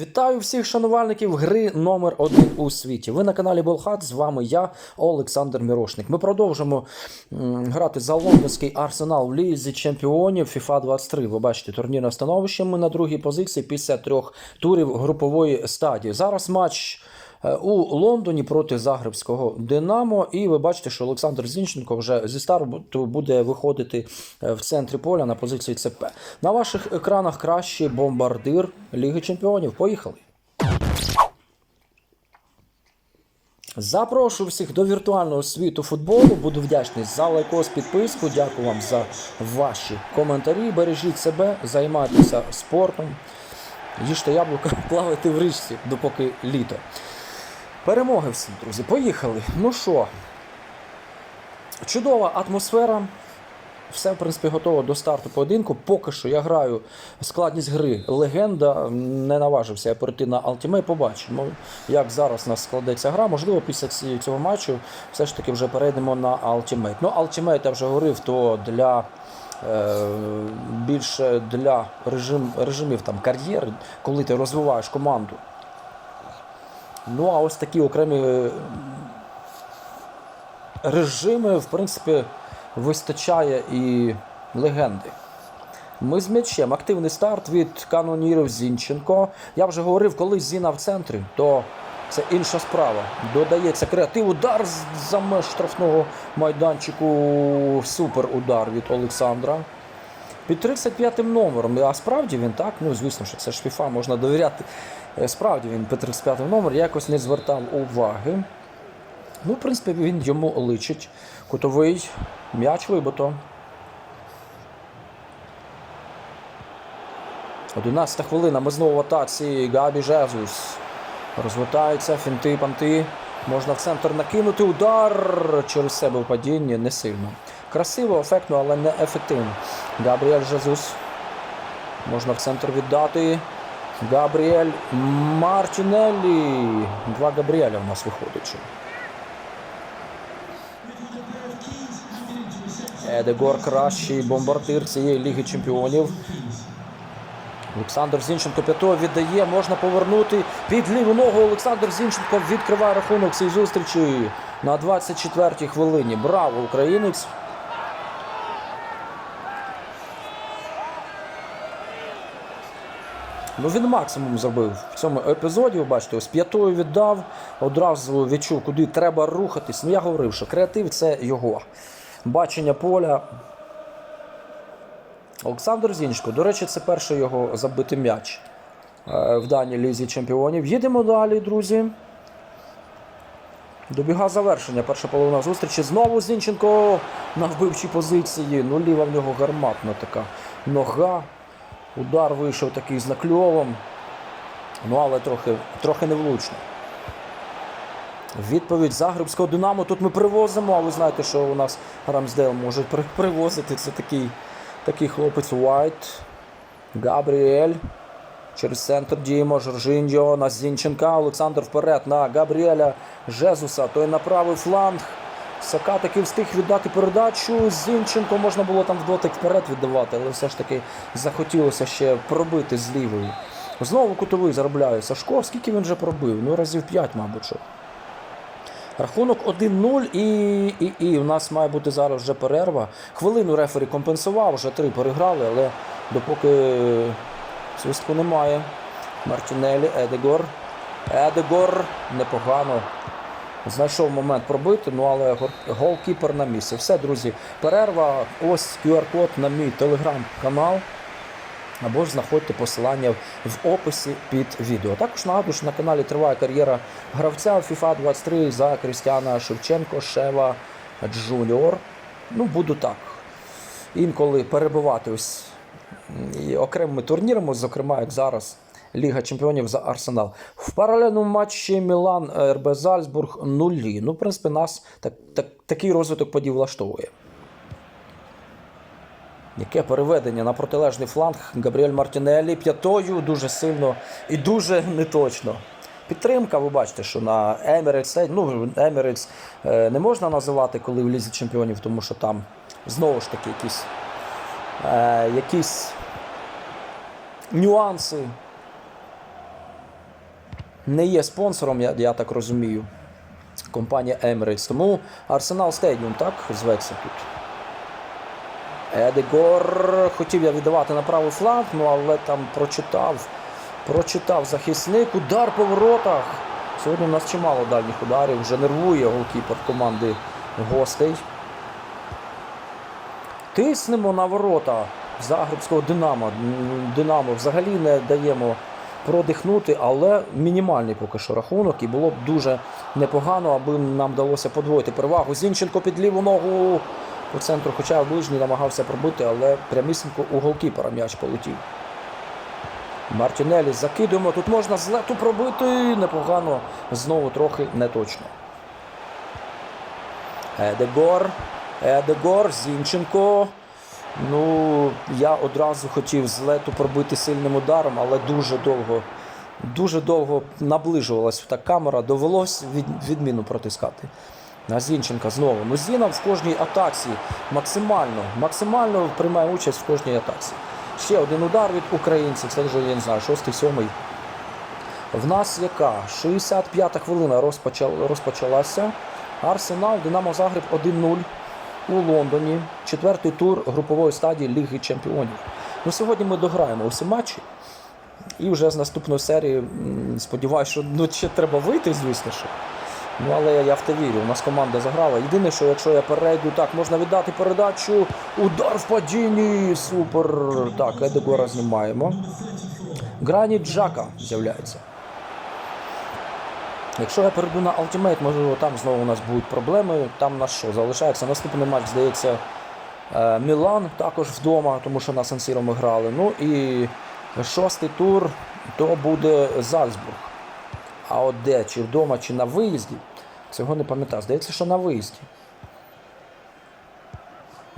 Вітаю всіх шанувальників гри номер 1 у світі. Ви на каналі Болхат. З вами я, Олександр Мірошник. Ми продовжимо грати за лондонський арсенал в лізі чемпіонів FIFA 23. Ви бачите турнірне становище. Ми на другій позиції після трьох турів групової стадії. Зараз матч. Е, У Лондоні проти Загребського Динамо, і ви бачите, що Олександр Зінченко вже зі старту буде виходити е, в центрі поля на позиції ЦП. На ваших екранах кращий бомбардир Ліги Чемпіонів. Поїхали. Запрошую всіх до віртуального світу футболу. Буду вдячний за лайкос, підписку. Дякую вам за ваші коментарі. Бережіть себе, займайтеся спортом. Їжте яблука, плавайте в річці, допоки літо. Перемоги всім, друзі. Поїхали. Ну що, чудова атмосфера. Все, в принципі, готово до старту поєдинку. Поки що я граю складність гри легенда. Не наважився я перейти на Ultimate. Побачимо, як зараз у нас складеться гра. Можливо, після цього матчу все ж таки вже перейдемо на Ultimate. Ну, Ultimate, я вже говорив, то для. е, Більше для режим, режимів там, кар'єри, коли ти розвиваєш команду. Ну, а ось такі окремі е, режими, в принципі, вистачає і легенди. Ми з м'ячем. Активний старт від канонірів Зінченко. Я вже говорив, коли Зіна в центрі, то це інша справа. Додається креатив. Удар за меж штрафного майданчику. Супер удар від Олександра. Під 35 м номером. А справді він так, ну звісно, що це ж FIFA, можна довіряти. Е, Справді він під 35 номер, якось не звертав уваги. Ну, в принципі, він йому личить. Кутовий м'яч вибито. 11 хвилина. Ми знову в атаці. Габі Жезус. Розвертається, фінти, панти. Можна в центр накинути. Удар через себе в падінні не сильно. Красиво, ефектно, але не ефективно. Габріель Жезус. Можна в центр віддати. Габріель Мартінеллі. Два Габріеля у нас виходить. Едегор кращий бомбардир цієї Ліги Чемпіонів. Олександр Зінченко п'ятого віддає, можна повернути під ліву ногу. Олександр Зінченко відкриває рахунок цієї зустрічі на 24-й хвилині. Браво, українець! Ну він максимум зробив в цьому епізоді. Ви бачите, ось п'ятою віддав, одразу відчув, куди треба рухатись. Ну я говорив, що креатив це його. Бачення поля. Олександр Зінчко, до речі, це перший його забитий м'яч е, в даній лізі чемпіонів. Їдемо далі, друзі. Добіга завершення. Перша половина зустрічі. Знову Зінченко на вбивчій позиції. Ну, ліва в нього гарматна така нога. Удар вийшов такий з накльовом. Ну, але трохи, трохи невлучно. Відповідь Загребського Динамо. Тут ми привозимо, а ви знаєте, що у нас Рамсдейл може привозити. Це такий, такий хлопець Уайт. Габріель. Через центр діємо. Жоржиньо на Зінченка. Олександр вперед на Габріеля Жезуса. Той на правий фланг. Сака таки встиг віддати передачу. Зінченко можна було там в дотик вперед віддавати, але все ж таки захотілося ще пробити з лівої. Знову кутовий заробляє Сашко. Скільки він вже пробив? Ну, разів 5, мабуть. що. Рахунок 1-0 і, і, і у нас має бути зараз вже перерва. Хвилину рефері компенсував, вже три переграли, але допоки свистку немає. Мартінелі, Едегор. Едегор непогано. Знайшов момент пробити, ну але голкіпер на місці. Все, друзі, перерва. Ось QR-код на мій телеграм-канал. Або ж знаходьте посилання в описі під відео. Також нагадую, що на каналі триває кар'єра гравця FIFA 23 за Крістіана Шевченко, Шева Джуніор. Ну, буду так. Інколи перебувати ось окремими турнірами, зокрема, як зараз Ліга Чемпіонів за Арсенал. В паралельному матчі Мілан РБ Зальцбург нулі. Ну, в принципі, нас так, так, такий розвиток подій влаштовує. Яке переведення на протилежний фланг Габріель Мартінеллі п'ятою дуже сильно і дуже неточно. Підтримка, ви бачите, що на Емірець, ну Емірець не можна називати, коли в Лізі Чемпіонів, тому що там знову ж таки якісь, е, якісь нюанси не є спонсором, я, я так розумію. Компанія Emirates. Тому Арсенал Стадіум, так, зветься тут. Едегор хотів я віддавати на правий фланг, ну але там прочитав. Прочитав захисник, удар по воротах. Сьогодні у нас чимало дальніх ударів. Вже нервує голкіпер команди гостей. Тиснемо на ворота Загребського Динамо. Динамо взагалі не даємо продихнути, але мінімальний поки що рахунок. І було б дуже непогано, аби нам вдалося подвоїти перевагу. Зінченко під ліву ногу по центру, хоча ближній намагався пробити, але прямісінько у голкіпера м'яч полетів. Мартінелі закидуємо. Тут можна з лету пробити. Непогано. Знову трохи неточно. Едегор. Едегор, Зінченко. Ну, я одразу хотів з лету пробити сильним ударом, але дуже довго, дуже довго наближувалась та камера. Довелось від, відміну протискати. На Зінченка знову. Ну, Зіна в кожній атаці максимально, максимально приймає участь в кожній атаці. Ще один удар від українців. Це вже я не знаю, шостий, сьомий. В нас яка? 65-та хвилина розпочал- розпочалася. Арсенал, Динамо Загреб 1-0 у Лондоні. Четвертий тур групової стадії Ліги Чемпіонів. Ну, сьогодні ми дограємо усі матчі. І вже з наступної серії сподіваюся, що ну, ще треба вийти, звісно. Що. Ну, але я, в те вірю, у нас команда заграла. Єдине, що якщо я перейду, так, можна віддати передачу. Удар в падінні. Супер. Так, Едегора знімаємо. Грані Джака з'являється. Якщо я перейду на Ultimate, можливо, там знову у нас будуть проблеми. Там на що? Залишається наступний матч, здається, е, Мілан також вдома, тому що на Сан-Сіро ми грали. Ну і шостий тур то буде Зальцбург. А от де, чи вдома, чи на виїзді, цього не пам'ятаю. Здається, що на виїзді.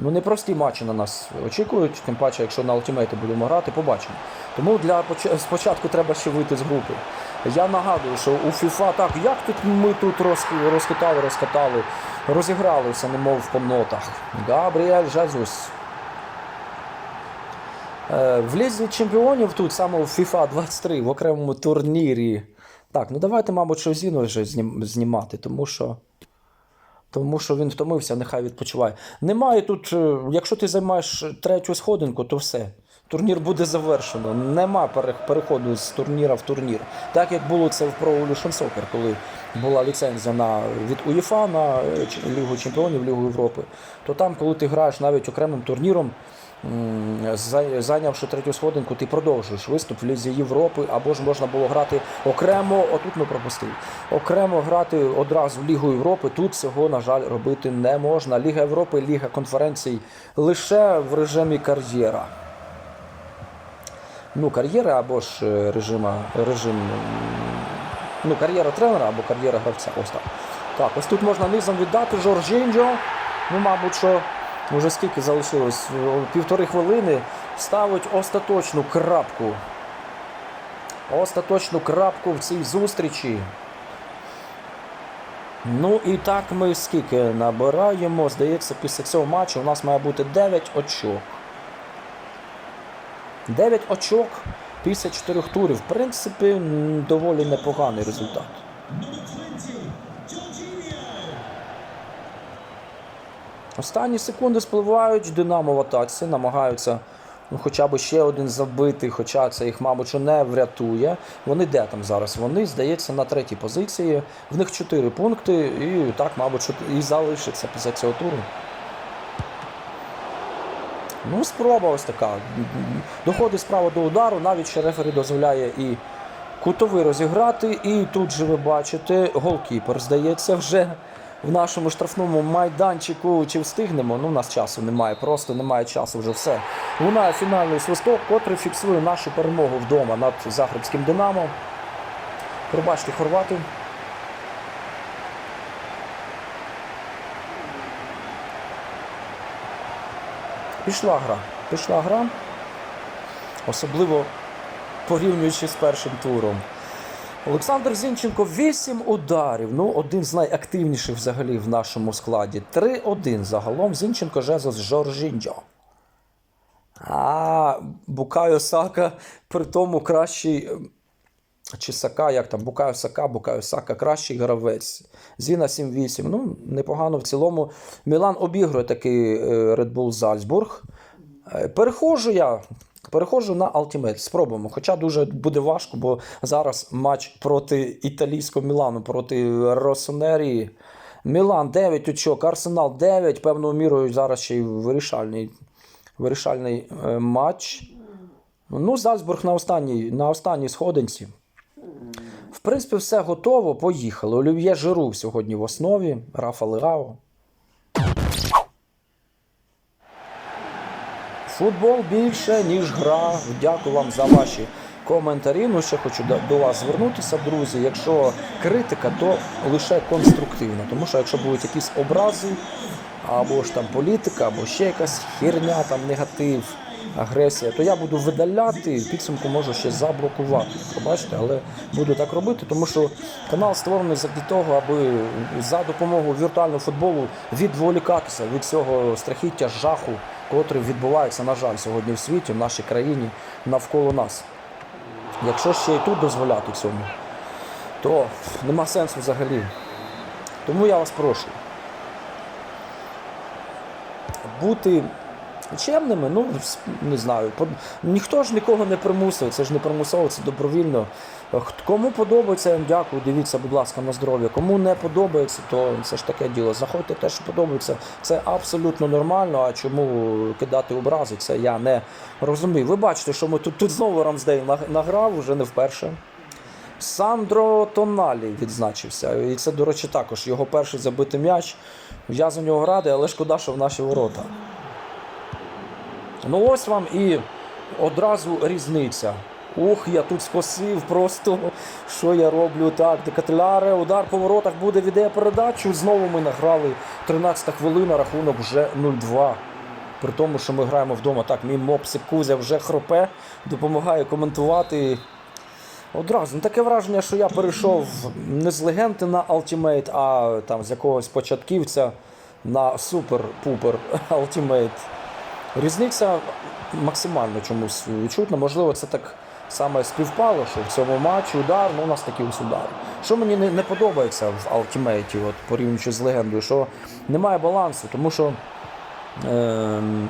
Ну, непрості матчі на нас очікують, тим паче, якщо на ультимейти будемо грати, побачимо. Тому для поч- спочатку треба ще вийти з групи. Я нагадую, що у FIFA так, як тут ми тут розхитали, розкатали, розігралися, немов по нотах. Габріель Жазус. Е, В лізі чемпіонів тут саме в FIFA 23 в окремому турнірі. Так, ну давайте, мабуть, що Зіну вже знім- знімати, тому що. Тому що він втомився, нехай відпочиває. Немає тут, е, якщо ти займаєш третю сходинку, то все. Турнір буде завершено. Нема переходу з турніра в турнір. Так як було це в Pro Evolution Soccer, коли була ліцензія на, від УЄФА на е, Лігу Чемпіонів, Лігу Європи, то там, коли ти граєш навіть окремим турніром, зайнявши третю сходинку, ти продовжуєш виступ в Лізі Європи, або ж можна було грати окремо, отут ми пропустили. Окремо грати одразу в Лігу Європи. Тут цього, на жаль, робити не можна. Ліга Європи, Ліга конференцій лише в режимі кар'єра. Ну, кар'єра або ж е, режима, режим, ну, кар'єра тренера або кар'єра гравця. Ось так. Так, ось тут можна низом віддати Жоржінджо. Ну, мабуть, що вже скільки залишилось? Півтори хвилини ставить остаточну крапку. Остаточну крапку в цій зустрічі. Ну і так ми скільки набираємо. Здається, після цього матчу у нас має бути 9 очок. 9 очок після 4 турів. В принципі, доволі непоганий результат. Останні секунди спливають, Динамо в атаці, намагаються ну, хоча б ще один забити, хоча це їх, мабуть, не врятує. Вони де там зараз? Вони, здається, на третій позиції. В них 4 пункти, і так, мабуть, і залишиться після цього туру. Ну, спроба ось така. Доходить справа до удару, навіть ще рефері дозволяє і кутовий розіграти. І тут же ви бачите, голкіпер, здається, вже в нашому штрафному майданчику. Чи встигнемо? Ну, у нас часу немає, просто немає часу вже все. Лунає фінальний свисток, котрий фіксує нашу перемогу вдома над Загребським Динамо. Пробачте, хорвати. Пішла гра. Пішла гра. Особливо порівнюючи з першим туром. Олександр Зінченко 8 ударів. Ну, один з найактивніших взагалі в нашому складі. 3-1 загалом. Зінченко Жезос Жоржінджо. А Букайо Сака при тому кращий. чи Сака, як там, Букаю Сака, Букаю Сака, кращий гравець. Зіна 7-8. Ну, непогано в цілому. Мілан обігрує такий е, Red Bull Зальцбург. Е, Переходжу я. Переходжу на Ultimate. Спробуємо. Хоча дуже буде важко, бо зараз матч проти італійського Мілану, проти Росонерії. Мілан 9 очок, Арсенал 9. Певною мірою зараз ще й вирішальний, вирішальний е, матч. Ну, Зальцбург на останній, на останній сходинці. В принципі, все готово. Поїхали. Олів'є Жиру сьогодні в основі. Рафа Легао. Футбол більше, ніж гра. Дякую вам за ваші коментарі. Ну, ще хочу до- вас звернутися, друзі. Якщо критика, то лише конструктивна. Тому що якщо будуть якісь образи, або ж там політика, або ще якась херня, там негатив, агресія, то я буду видаляти, підсумку можу ще заблокувати. Побачите, але буду так робити, тому що канал створений завдяки того, аби за допомогою віртуального футболу відволікатися від цього страхіття, жаху, котрий відбувається, на жаль, сьогодні в світі, в нашій країні, навколо нас. Якщо ще і тут дозволяти цьому, то нема сенсу взагалі. Тому я вас прошу. Бути чемними, ну не знаю. Ніхто ж нікого не примусив, це ж не примусово, це добровільно. Кому подобається, я вам дякую, дивіться, будь ласка, на здоров'я. Кому не подобається, то це ж таке діло. Заходьте те, що подобається. Це абсолютно нормально. А чому кидати образи? Це я не розумію. Ви бачите, що ми тут, тут знову Рамсдейл награв, вже не вперше. Сандро Тоналі відзначився. І це, до речі, також його перший забитий м'яч. Я за нього радий, але шкода, що в наші ворота. Ну ось вам і одразу різниця. Ух, я тут скосив просто, що я роблю так. Декатляре, удар по воротах буде віде передачу. Знову ми награли 13 хвилина, рахунок вже 0-2. При тому, що ми граємо вдома. Так, мій мопсик Кузя вже хропе, допомагає коментувати. Одразу ну, таке враження, що я перейшов не з легенди на Ultimate, а там з якогось початківця на супер-пупер Ultimate. Різниця максимально чомусь відчутна. Можливо, це так саме співпало, що в цьому матчі удар, ну у нас такий ось удар. Що мені не, не подобається в Ultimate, от, порівнюючи з легендою, що немає балансу, тому що. Ем,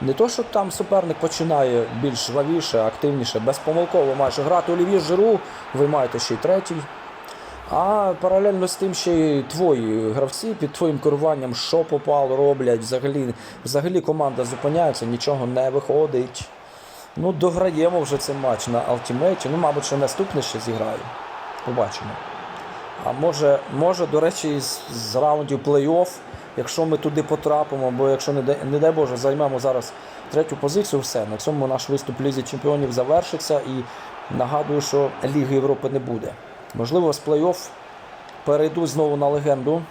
Не то, що там суперник починає більш жвавіше, активніше, безпомилково майже грати Олів'є Жиру, ви маєте ще й третій. А паралельно з тим ще й твої гравці під твоїм керуванням, що попало, роблять, взагалі, взагалі команда зупиняється, нічого не виходить. Ну, дограємо вже цей матч на Ultimate. Ну, мабуть, що наступний ще зіграю. Побачимо. А може, може, до речі, з, з раундів плей-офф, якщо ми туди потрапимо, бо якщо не не дай Боже, займемо зараз третю позицію, все. На цьому наш виступ Лізі Чемпіонів завершиться і нагадую, що Ліги Європи не буде. Можливо, з плей-офф перейду знову на легенду.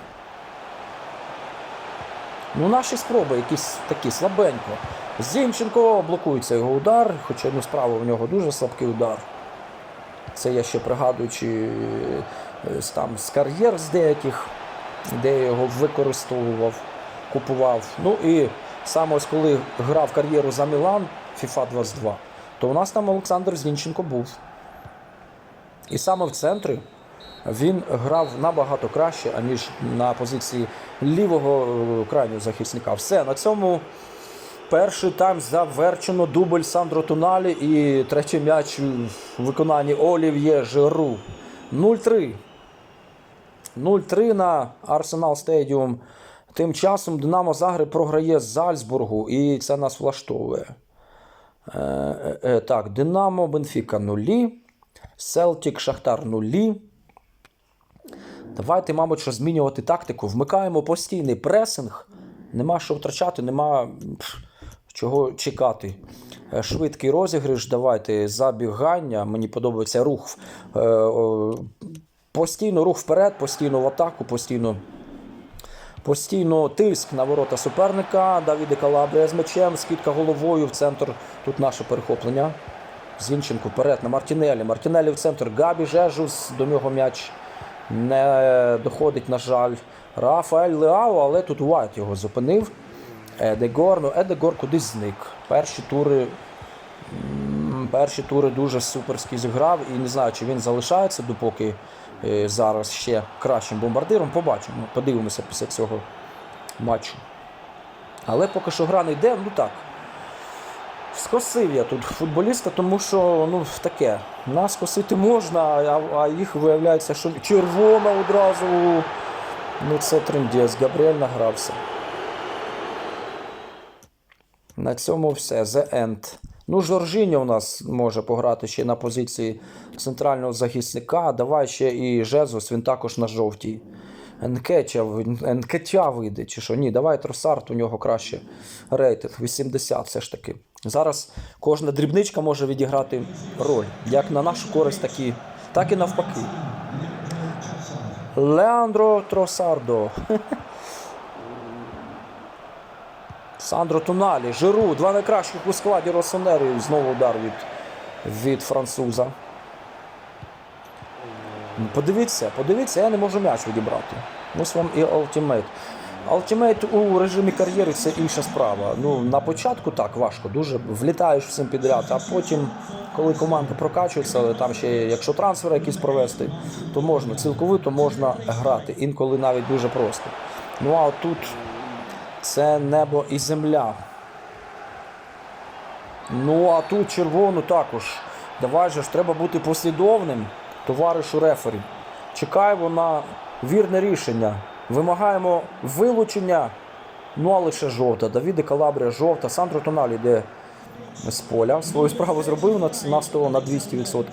Ну, наші спроби якісь такі слабенько. Зінченко блокується його удар, хоча ну, справа в нього дуже слабкий удар. Це я ще пригадуючи е, там з кар'єр з деяких, де я його використовував, купував. Ну і саме ось коли грав кар'єру за Мілан FIFA 22, то у нас там Олександр Зінченко був. І саме в центрі він грав набагато краще, аніж на позиції лівого е, крайнього захисника. Все, на цьому перший тайм завершено. Дубль Сандро Туналі і третій м'яч у виконанні Олів'є Жиру. 0-3. 0-3 на Арсенал Стедіум. Тим часом Динамо Загреб програє Зальцбургу, і це нас влаштовує. Е, е, е, так, Динамо, Бенфіка нулі. Селтік, Шахтар нулі. Давайте, мабуть, що змінювати тактику. Вмикаємо постійний пресинг. Нема що втрачати, нема чого чекати. Е, Швидкий розіграш, давайте забігання. Мені подобається рух. е, Постійно рух вперед, постійно в атаку, постійно Постійно тиск на ворота суперника. Давіде Калабрія з м'ячем, скидка головою в центр. Тут наше перехоплення. Зінченко вперед на Мартінелі. Мартінелі в центр. Габі Жежус. До нього м'яч не доходить, на жаль. Рафаель Леао, але тут Уайт його зупинив. Едегор, ну Едегор кудись зник. Перші тури Перші тури дуже суперськи зіграв і не знаю, чи він залишається допоки е, зараз ще кращим бомбардиром. Побачимо, подивимося після цього матчу. Але поки що гра не йде, ну так. Скосив я тут футболіста, тому що ну таке. Нас косити можна, а, а їх виявляється, що червона одразу. Ну це трендець, Габріель награвся. На цьому все. The End. Ну, Жоржіньо у нас може пограти ще на позиції центрального захисника. Давай ще і Жезус, він також на жовтій. Енкетя, Енкетя вийде, чи що? Ні, давай Тросарт, у нього краще рейтинг. 80 все ж таки. Зараз кожна дрібничка може відіграти роль. Як на нашу користь, так і, так і навпаки. Леандро Тросардо. Сандро Туналі, Жиру, два найкращих у складі Росонери. Знову удар від, від француза. Подивіться, подивіться, я не можу м'яч відібрати. Ось вам і Ultimate. Ultimate у режимі кар'єри це інша справа. Ну, на початку так важко, дуже влітаєш всім підряд, а потім, коли команда прокачується, там ще якщо трансфери якісь провести, то можна цілковито можна грати. Інколи навіть дуже просто. Ну а тут це небо і земля. Ну, а тут червону також. Давай же ж треба бути послідовним, товаришу рефері. Чекаємо на вірне рішення. Вимагаємо вилучення. Ну, а лише жовта. Давіде Калабрія жовта. Сандро Тоналі йде з поля. Свою справу зробив на, ц- на 100 на 200%.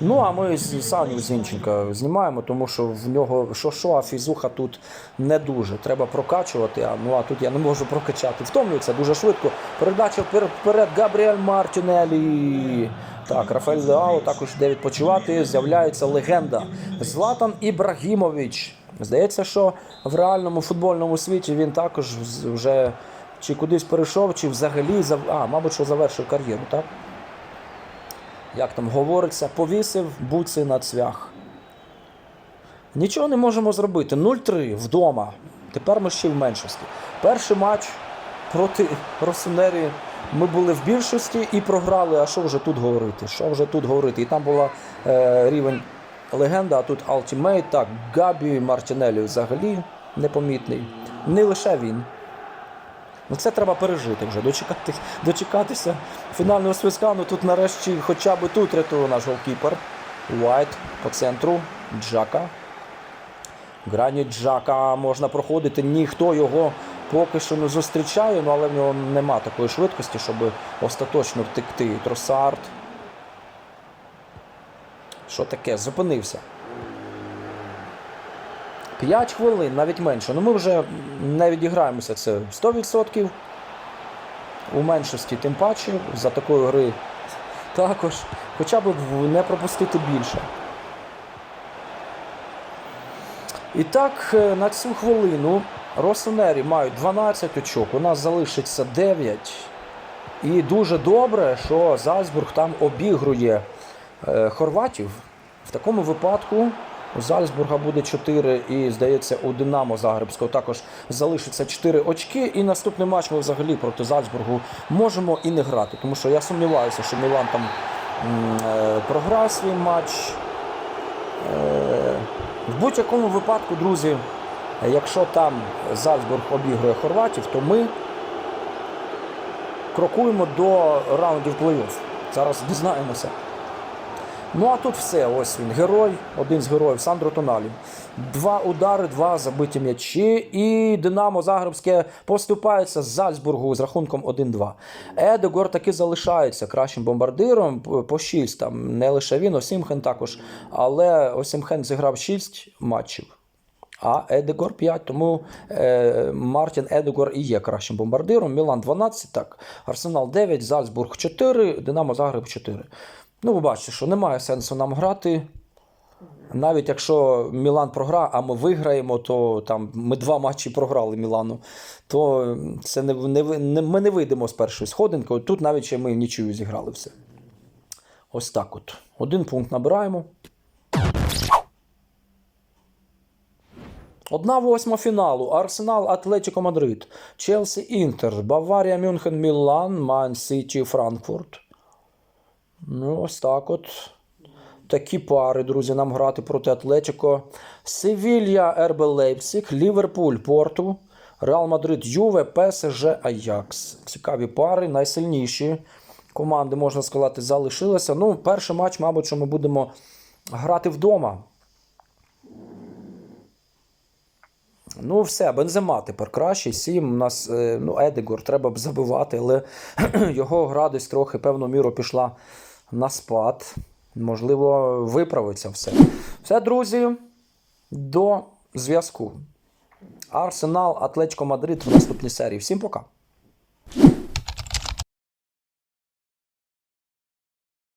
Ну, а ми Саню Зінченка знімаємо, тому що в нього що що, а фізуха тут не дуже. Треба прокачувати. А, ну а тут я не можу прокачати. Втомлюється дуже швидко. Передача впер- вперед Габріель Мартінелі. Так, Рафаель Леао також йде відпочивати. З'являється легенда Златан Ібрагімович. Здається, що в реальному футбольному світі він також вже чи кудись перейшов, чи взагалі а, мабуть, що завершив кар'єру, так? Як там говориться, повісив буци на цвях. Нічого не можемо зробити. 0-3 вдома. Тепер ми ще в меншості. Перший матч проти Росонері ми були в більшості і програли. А що вже тут говорити? Що вже тут говорити? І там була е, рівень легенда, а тут Ultimate. Так, Габі Мартінелі взагалі непомітний. Не лише він. Ну це треба пережити вже, дочекати, дочекатися фінального свистка. Ну тут нарешті хоча б тут рятує наш голкіпер. Уайт по центру. Джака. Грані Джака можна проходити. Ніхто його поки що не зустрічає, ну але в нього нема такої швидкості, щоб остаточно втекти. Тросард. Що таке? Зупинився. 5 хвилин, навіть менше. Ну ми вже не відіграємося це 100%. У меншості, тим паче, за такої гри також. Хоча б не пропустити більше. І так, е, на цю хвилину Росонері мають 12 очок, у нас залишиться 9. І дуже добре, що Зальцбург там обігрує е, хорватів. В такому випадку у Зальцбурга буде 4 і, здається, у Динамо Загребського також залишиться 4 очки. І наступний матч ми взагалі проти Зальцбургу можемо і не грати. Тому що я сумніваюся, що Мілан там е, програє свій матч. Е, В будь-якому випадку, друзі, якщо там Зальцбург обігрує хорватів, то ми крокуємо до раундів плей-офф. Зараз дізнаємося. Ну а тут все. Ось він, герой, один з героїв Сандро Тоналі. Два удари, два забиті м'ячі. І Динамо Загребське поступається з Зальцбургу з рахунком 1-2. Едегор таки залишається кращим бомбардиром по 6. Там не лише він, Осімхен також. Але Осімхен зіграв 6 матчів. А Едегор 5, тому е, Мартін Едегор і є кращим бомбардиром. Мілан 12, так. Арсенал 9, Зальцбург 4, Динамо Загреб 4. Ну, ви бачите, що немає сенсу нам грати. Навіть якщо Мілан програє, а ми виграємо, то там ми два матчі програли Мілану, то це не, не, не, ми не вийдемо з першої сходинки. Тут навіть ще ми нічию зіграли все. Ось так от. Один пункт набираємо. Одна восьма фіналу. Арсенал Атлетіко Мадрид, Челсі Інтер, Баварія Мюнхен Мілан, Ман Сіті Франкфурт. Ну, ось так от. Такі пари, друзі, нам грати проти Атлетіко. Севілья, РБ Лейпциг, Ліверпуль, Порту, Реал Мадрид, Юве, ПСЖ, Аякс. Цікаві пари, найсильніші команди, можна сказати, залишилися. Ну, перший матч, мабуть, що ми будемо грати вдома. Ну, все, Бензема тепер кращий. Сім. У нас е, ну, Едегор треба б забивати, але його гра десь трохи певну міру пішла на спад. Можливо, виправиться все. Все, друзі, до зв'язку. Арсенал, Атлетико Мадрид в наступній серії. Всім пока.